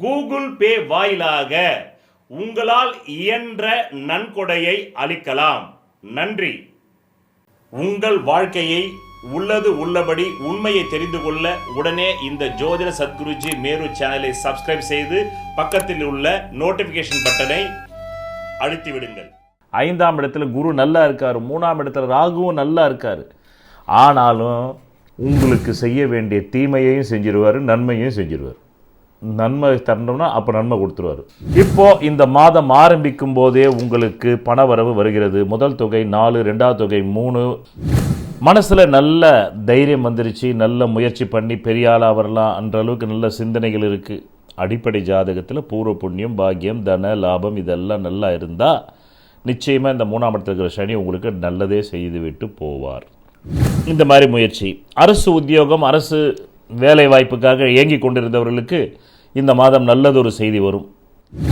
Google Pay வாயிலாக உங்களால் இயன்ற நன்கொடையை அளிக்கலாம். நன்றி. உங்கள் வாழ்க்கையை உள்ளது உள்ளபடி உண்மையை தெரிந்து கொள்ள உடனே இந்த ஜோதிட சத்குருஜி மேரு சேனலை சப்ஸ்கிரைப் செய்து பக்கத்தில் உள்ள நோட்டிபிகேஷன் பட்டனை அழுத்தி விடுங்கள் ஐந்தாம் இடத்துல குரு நல்லா இருக்கார் மூணாம் இடத்துல ராகுவும் நல்லா இருக்கார். ஆனாலும் உங்களுக்கு செய்ய வேண்டிய தீமையையும் செஞ்சிருவார் நன்மையும் செஞ்சிருவார். நன்மை தரணும்னா அப்போ நன்மை கொடுத்துருவார். இப்போ இந்த மாதம் ஆரம்பிக்கும் போதே உங்களுக்கு பணவரவு வருகிறது. முதல் தொகை நாலு ரெண்டாவது தொகை மூணு. மனசில் நல்ல தைரியம் வந்துருச்சு. நல்ல முயற்சி பண்ணி பெரிய ஆளாக வரலாம் என்ற அளவுக்கு நல்ல சிந்தனைகள் இருக்குது அடிப்படை ஜாதகத்தில் பூர்வ புண்ணியம் பாக்கியம் தன லாபம் இதெல்லாம் நல்லா இருந்தால் நிச்சயமாக இந்த மூணாம் இடத்துல இருக்கிற சனி உங்களுக்கு நல்லதே செய்து விட்டு போவார். இந்த மாதிரி முயற்சி. அரசு உத்தியோகம் அரசு வேலை வாய்ப்புக்காக இயங்கி கொண்டிருந்தவர்களுக்கு இந்த மாதம் நல்லதொரு செய்தி வரும்.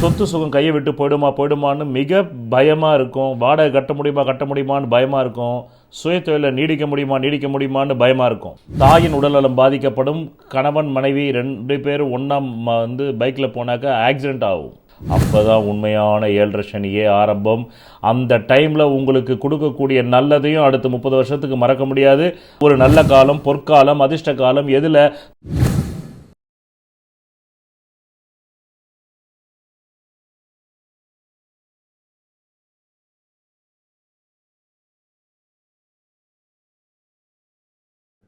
சொத்து சுகம் கையை விட்டு போயிடுமா போயிடுமான்னு மிக பயமாக இருக்கும். வாடகை கட்ட முடியுமா கட்ட முடியுமான்னு பயமாக இருக்கும். சுய தொழிலை நீடிக்க முடியுமா நீடிக்க முடியுமான்னு பயமாக இருக்கும். தாயின் உடல்நலம் பாதிக்கப்படும். கணவன் மனைவி ரெண்டு பேரும் ஒன்றா வந்து பைக்கில் போனாக்கா ஆக்சிடென்ட் ஆகும். அப்போ தான் உண்மையான ஏழரை சனியே ஆரம்பம். அந்த டைமில் உங்களுக்கு கொடுக்கக்கூடிய நல்லதையும் அடுத்த முப்பது வருஷத்துக்கு மறக்க முடியாது. ஒரு நல்ல காலம் பொற்காலம் அதிர்ஷ்ட காலம் எதில்?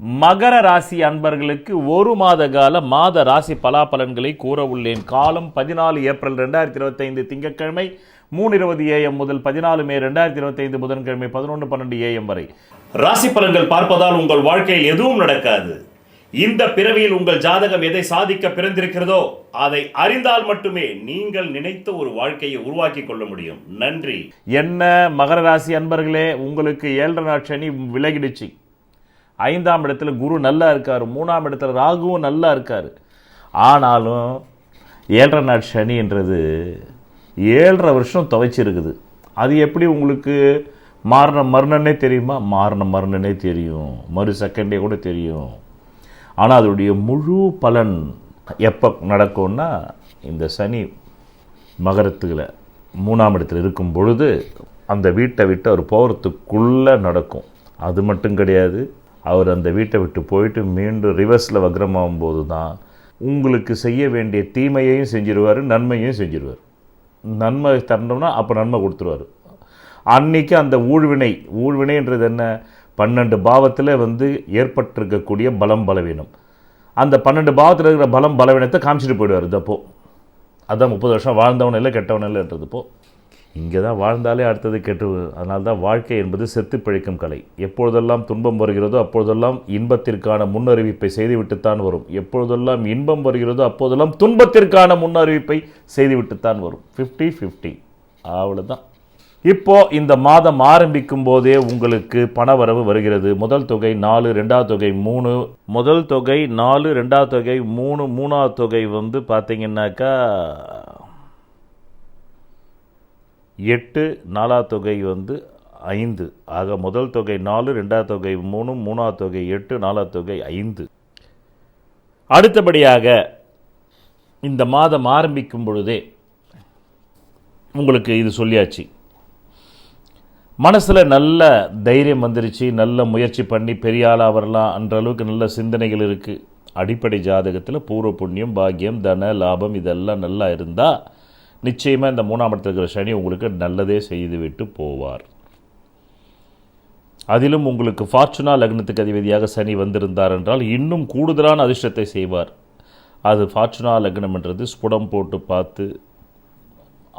மகர ராசி அன்பர்களுக்கு ஒரு மாத கால மாத ராசி பலாபலன்களை கூற உள்ளேன். காலம் பதினாலு ஏப்ரல் ரெண்டாயிரத்தி இருபத்தைந்து திங்கட்கிழமை மூணு இருபது ஏஎம் முதல் பதினாலு மே ரெண்டாயிரத்தி இருபத்தைந்து புதன்கிழமை பதினொன்று பன்னெண்டு ஏஎம் வரை. ராசி பலன்கள் பார்ப்பதால் உங்கள் வாழ்க்கையில் எதுவும் நடக்காது. இந்த பிறவியில் உங்கள் ஜாதகம் எதை சாதிக்க பிறந்திருக்கிறதோ அதை அறிந்தால் மட்டுமே நீங்கள் நினைத்த ஒரு வாழ்க்கையை உருவாக்கி கொள்ள முடியும். நன்றி. என்ன மகர ராசி அன்பர்களே உங்களுக்கு ஏழரை நாள் சனி விலகிடுச்சு. ஐந்தாம் இடத்துல குரு நல்லா இருக்கார் மூணாம் இடத்துல ராகுவும் நல்லா இருக்கார். ஆனாலும் ஏழரை நாள் சனின்றது ஏழரை வருஷம் துவைச்சிருக்குது. அது எப்படி உங்களுக்கு மாறின மறுனனே தெரியுமா? மாறின மறுனனே தெரியும். மறு செகண்டே கூட தெரியும். ஆனால் அதோடைய முழு பலன் எப்போ நடக்கும்னா இந்த சனி மகரத்துகளை மூணாம் இடத்துல இருக்கும் பொழுது அந்த வீட்டை விட்டு அவர் போகிறதுக்குள்ளே நடக்கும். அது மட்டும் கிடையாது. அவர் அந்த வீட்டை விட்டு போயிட்டு மீண்டும் ரிவர்ஸில் வக்ரமாகும் போது தான் உங்களுக்கு செய்ய வேண்டிய தீமையையும் செஞ்சிருவார் நன்மையும் செஞ்சிருவார். நன்மை தரணும்னா அப்போ நன்மை கொடுத்துருவார். அன்னைக்கு அந்த ஊழ்வினை ஊழ்வினைன்றது என்ன? பன்னெண்டு பாவத்தில் வந்து ஏற்பட்டிருக்கக்கூடிய பலம் பலவீனம். அந்த பன்னெண்டு பாவத்தில் இருக்கிற பலம் பலவீனத்தை காமிச்சிட்டு போயிடுவார். இதப்போ அதான் முப்பது வருஷம் வாழ்ந்தவன் இல்லை கெட்டவன் இல்லைன்றது இப்போது இங்கே தான் வாழ்ந்தாலே அடுத்தது கெட்டு அதனால் தான் வாழ்க்கை என்பது செத்து பிழைக்கும் கலை. எப்பொழுதெல்லாம் துன்பம் வருகிறதோ அப்பொழுதெல்லாம் இன்பத்திற்கான முன்னறிவிப்பை செய்துவிட்டுத்தான் வரும். எப்பொழுதெல்லாம் இன்பம் வருகிறதோ அப்போதெல்லாம் துன்பத்திற்கான முன்னறிவிப்பை செய்துவிட்டுத்தான் வரும். ஃபிஃப்டி ஃபிஃப்டி அவ்வளோதான் இப்போ இந்த மாதம் ஆரம்பிக்கும் போதே உங்களுக்கு பணவரவு வருகிறது. முதல் தொகை நாலு ரெண்டாவது தொகை மூணு. முதல் தொகை நாலு ரெண்டாவது தொகை மூணு. மூணாவது தொகை வந்து பார்த்தீங்கன்னாக்கா எட்டு நாலாவது தொகை வந்து ஐந்து. ஆக முதல் தொகை நாலு ரெண்டாவது தொகை மூணு மூணாவது தொகை எட்டு நாலாவது தொகை ஐந்து. அடுத்தபடியாக இந்த மாதம் ஆரம்பிக்கும் பொழுதே உங்களுக்கு இது சொல்லியாச்சு. மனசில் நல்ல தைரியம் வந்துருச்சு நல்ல முயற்சி பண்ணி பெரிய ஆளாக வரலாம் என்ற அளவுக்கு நல்ல சிந்தனைகள் இருக்குது அடிப்படை ஜாதகத்தில் பூர்வ புண்ணியம் பாக்கியம் தன லாபம் இதெல்லாம் நல்லா இருந்தால் நிச்சயமாக இந்த மூணாம் இடத்துல இருக்கிற சனி உங்களுக்கு நல்லதே செய்துவிட்டு போவார். அதிலும் உங்களுக்கு ஃபார்ச்சுனா லக்னத்துக்கு அதிபதியாக சனி வந்திருந்தார் என்றால் இன்னும் கூடுதலான அதிர்ஷ்டத்தை செய்வார். அது ஃபார்ச்சுனா லக்னம்ன்றது ஸ்புடம் போட்டு பார்த்து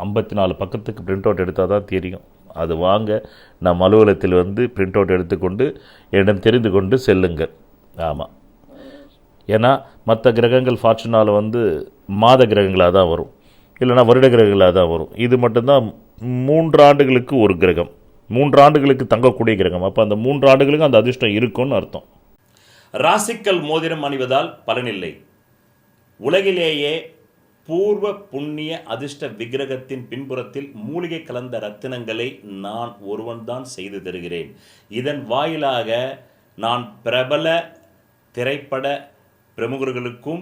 ஐம்பத்தி நாலு பக்கத்துக்கு பிரிண்ட் அவுட் எடுத்தால் தான் தெரியும். அது வாங்க நம் அலுவலகத்தில் வந்து பிரிண்ட் அவுட் எடுத்துக்கொண்டு என்னிடம் தெரிந்து கொண்டு செல்லுங்கள். ஆமாம் ஏன்னா மற்ற கிரகங்கள் ஃபார்ச்சுனாவில் வந்து மாத கிரகங்களாக தான் வரும். இல்லைன்னா வருட கிரகங்களாக தான் வரும். இது மட்டும்தான் மூன்று ஆண்டுகளுக்கு ஒரு கிரகம். மூன்று ஆண்டுகளுக்கு தங்கக்கூடிய கிரகம். அப்போ அந்த மூன்று ஆண்டுகளுக்கு அந்த அதிர்ஷ்டம் இருக்கும்னு அர்த்தம். ராசிக்கல் மோதிரம் அணிவதால் பலனில்லை. உலகிலேயே பூர்வ புண்ணிய அதிர்ஷ்ட விக்கிரகத்தின் பின்புறத்தில் மூலிகை கலந்த ரத்தினங்களை நான் ஒருவன்தான் செய்து தருகிறேன். இதன் வாயிலாக நான் பிரபல திரைப்பட பிரமுகர்களுக்கும்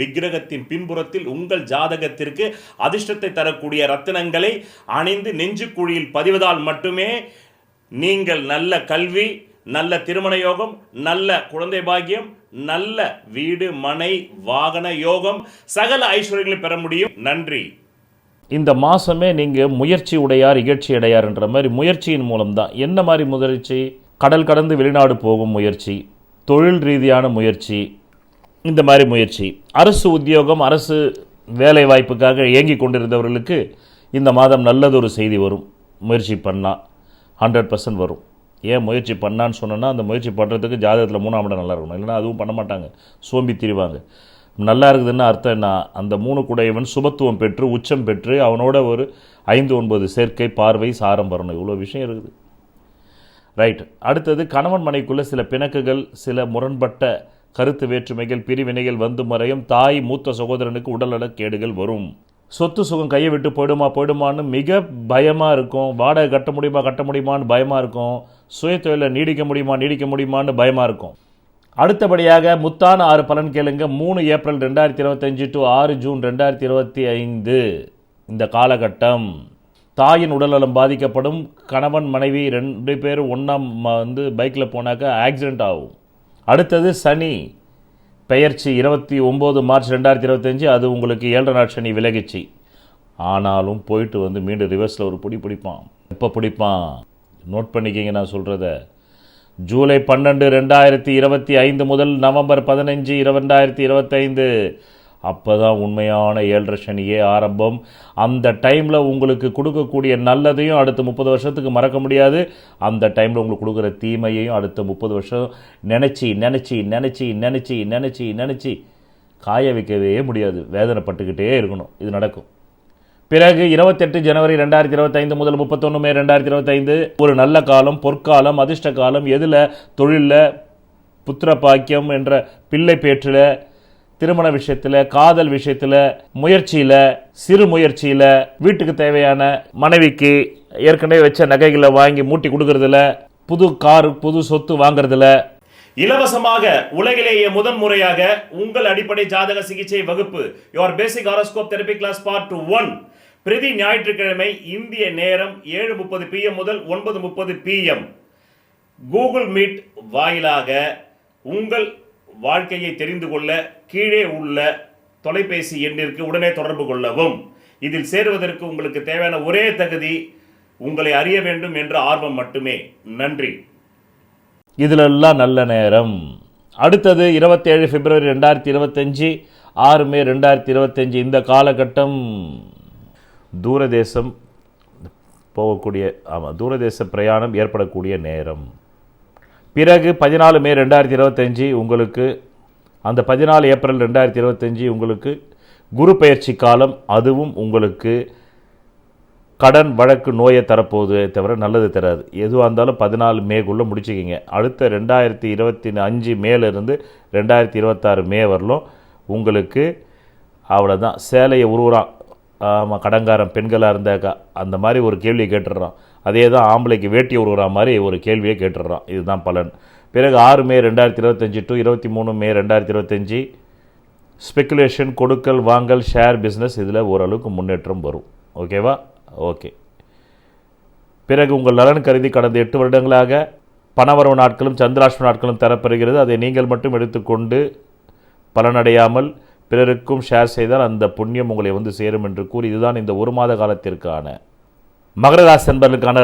விக்கிரகத்தின் பின்புறத்தில் உங்கள் ஜாதகத்திற்கு அதிர்ஷ்டத்தை தரக்கூடிய ரத்தினங்களை அணிந்து நெஞ்சுக்குழியில் பதிவதால் மட்டுமே நீங்கள் நல்ல கல்வி நல்ல திருமண யோகம் நல்ல குழந்தை பாக்கியம் நல்ல வீடு மனை வாகன யோகம் சகல ஐஸ்வர்யங்களை பெற முடியும். நன்றி. இந்த மாதமே நீங்கள் முயற்சி உடையார் இகழ்ச்சி அடையார்ன்ற மாதிரி முயற்சியின் மூலம்தான். என்ன மாதிரி முயற்சி கடல் கடந்து வெளிநாடு போகும் முயற்சி தொழில் ரீதியான முயற்சி இந்த மாதிரி முயற்சி. அரசு உத்தியோகம் அரசு வேலை வாய்ப்புக்காக இயங்கி கொண்டிருந்தவர்களுக்கு இந்த மாதம் நல்லதொரு செய்தி வரும். முயற்சி பண்ணால் ஹண்ட்ரட் பர்சன்ட் வரும். ஏன் முயற்சி பண்ணான்னு சொன்னேன்னா அந்த முயற்சி பண்ணுறதுக்கு ஜாதகத்தில் மூணாம் இடம் நல்லா இருக்கணும். இல்லைன்னா அதுவும் பண்ண மாட்டாங்க. சோம்பி திரிவாங்க. நல்லா இருக்குதுன்னு அர்த்தம் என்ன? அந்த மூணு குடையவன் சுபத்துவம் பெற்று உச்சம் பெற்று அவனோட ஒரு ஐந்து ஒன்பது சேர்க்கை பார்வை சாரம் வரணும். இவ்வளோ விஷயம் இருக்குது. ரைட் அடுத்தது கணவன் மனைக்குள்ளே சில பிணக்குகள் சில முரண்பட்ட கருத்து வேற்றுமைகள் பிரிவினைகள் வந்து மறையும். தாய் மூத்த சகோதரனுக்கு உடல்நலக் கேடுகள் வரும். சொத்து சுகம் கையை விட்டு போயிடுமா போயிடுமான்னு மிக பயமாக இருக்கும். வாடகை கட்ட முடியுமா கட்ட முடியுமான்னு பயமாக இருக்கும். சுயத்தொழிலை நீடிக்க முடியுமா நீடிக்க முடியுமான்னு பயமாக இருக்கும். அடுத்தபடியாக முத்தான ஆறு பலன் கேளுங்க. மூணு ஏப்ரல் ரெண்டாயிரத்தி இருபத்தஞ்சு டு ஆறு ஜூன் ரெண்டாயிரத்தி இருபத்தி ஐந்து. இந்த காலகட்டம். தாயின் உடல்நலம் பாதிக்கப்படும். கணவன் மனைவி ரெண்டு பேரும் ஒன்றா வந்து பைக்கில் போனாக்கா ஆக்சிடெண்ட் ஆகும். அடுத்தது சனி. பெயர்ச்சி இருபத்தி ஒம்பது மார்ச் ரெண்டாயிரத்தி இருபத்தஞ்சு அது உங்களுக்கு ஏழரை நாள் சனி விலகிச்சு. ஆனாலும் போயிட்டு வந்து மீண்டும் ரிவர்ஸில் ஒரு பிடி பிடிப்பான். எப்போ பிடிப்பான்? நோட் பண்ணிக்கிங்க நான் சொல்கிறத ஜூலை பன்னெண்டு ரெண்டாயிரத்தி இருபத்தி ஐந்து முதல் நவம்பர் பதினஞ்சு இரண்டாயிரத்தி இருபத்தைந்து அப்போ தான் உண்மையான ஏழரை சனியே ஆரம்பம். அந்த டைமில் உங்களுக்கு கொடுக்கக்கூடிய நல்லதையும் அடுத்த முப்பது வருஷத்துக்கு மறக்க முடியாது. அந்த டைமில் உங்களுக்கு கொடுக்குற தீமையையும் அடுத்த முப்பது வருஷம் நினச்சி நினச்சி நினச்சி நினச்சி நினச்சி நினச்சி காய வைக்கவே முடியாது. வேதனைப்பட்டுக்கிட்டே இருக்கணும். இது நடக்கும். பிறகு இருபத்தெட்டு ஜனவரி ரெண்டாயிரத்தி இருபத்தைந்து முதல் முப்பத்தொன்று மே ரெண்டாயிரத்தி இருபத்தைந்து ஒரு நல்ல காலம் பொற்காலம் அதிர்ஷ்ட காலம் எதில்? தொழிலில் புத்திர பாக்கியம் என்ற பிள்ளை பேற்றில் திருமண விஷயத்தில் காதல் விஷயத்தில் முயற்சியில் சிறு முயற்சியில் வீட்டுக்கு தேவையான மனைவிக்கு ஏற்கனவே வச்ச நகைகளை வாங்கி மூட்டி கொடுக்கறதுல புது கார் புது சொத்து வாங்குறதுல. இலவசமாக உலகிலேயே முதன் முறையாக உங்கள் அடிப்படை ஜாதக சிகிச்சை வகுப்பு your basic horoscope therapy class part one பிரதி ஞாயிற்றுக்கிழமை இந்திய நேரம் ஏழு முப்பது பிஎம் முதல் ஒன்பது முப்பது பிஎம் கூகுள் மீட் வாயிலாக உங்கள் வாழ்க்கையை தெரிந்து கொள்ள கீழே உள்ள தொலைபேசி எண்ணிற்கு உடனே தொடர்பு கொள்ளவும். இதில் சேருவதற்கு உங்களுக்கு தேவையான ஒரே தகுதி உங்களை அறிய வேண்டும் என்ற ஆர்வம் மட்டுமே. நன்றி. இதிலெல்லாம் நல்ல நேரம். அடுத்தது இருபத்தேழு பிப்ரவரி ரெண்டாயிரத்தி இருபத்தஞ்சி ஆறு மே ரெண்டாயிரத்தி இருபத்தஞ்சி இந்த காலகட்டம் தூரதேசம் போகக்கூடிய ஆமாம் தூரதேச பிரயாணம் ஏற்படக்கூடிய நேரம். பிறகு பதினாலு மே ரெண்டாயிரத்தி இருபத்தஞ்சி உங்களுக்கு அந்த பதினாலு ஏப்ரல் ரெண்டாயிரத்தி இருபத்தஞ்சி உங்களுக்கு குரு பயிற்சி காலம் அதுவும் உங்களுக்கு கடன் வழக்கு நோயை தரப்போகுது தவிர நல்லது தராது. எதுவாக இருந்தாலும் பதினாலு மேக்குள்ளே முடிச்சுக்கிங்க. அடுத்த ரெண்டாயிரத்தி இருபத்தி அஞ்சு மேலேருந்து ரெண்டாயிரத்தி இருபத்தாறு மே வரலும் உங்களுக்கு அவ்வளோதான் சேலையை உருவுறான். ஆமாம் கடங்காரன் பெண்களாக இருந்தாக்கா அந்த மாதிரி ஒரு கேள்வியை கேட்டுடுறான். அதே தான் ஆம்பளைக்கு வேட்டி உருகிற மாதிரி ஒரு கேள்வியை கேட்டுடுறான். இதுதான் பலன். பிறகு ஆறு மே ரெண்டாயிரத்தி இருபத்தஞ்சி டு இருபத்தி மூணு மே ரெண்டாயிரத்தி இருபத்தஞ்சி ஸ்பெக்குலேஷன் கொடுக்கல் வாங்கல் ஷேர் பிஸ்னஸ் இதில் ஓரளவுக்கு முன்னேற்றம் வரும். ஓகேவா ஓகே பிறகு உங்கள் நலன் கருதி கடந்த எட்டு வருடங்களாக பணவரவு நாட்களும் சந்திராஷ்ம நாட்களும் தரப்பெறுகிறது. அதை நீங்கள் மட்டும் எடுத்துக்கொண்டு பலனடையாமல் பிறருக்கும் ஷேர் செய்தால் அந்த புண்ணியம் உங்களை வந்து சேரும் என்று கூறி இதுதான் இந்த ஒரு மாத காலத்திற்கான. மகர ராசி என்பதற்கான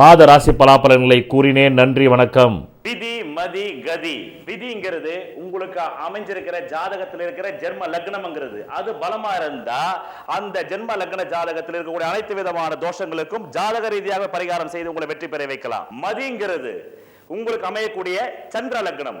மாத ராசி பலாபலன்களை கூறினேன். நன்றி வணக்கம். விதி மதி கதி. விதிங்கிறது உங்களுக்கு அமைஞ்சிருக்கிற ஜாதகத்தில் இருக்கிற ஜென்ம லக்னம்ங்கிறது. அது பலமா இருந்தா அந்த ஜென்ம லக்ன ஜாதகத்தில் இருக்கக்கூடிய அனைத்து விதமான தோஷங்களுக்கும் ஜாதக ரீதியாக பரிகாரம் செய்து உங்களை வெற்றி பெற வைக்கலாம். மதிங்கிறது உங்களுக்கு அமையக்கூடிய சந்திர லக்னம்.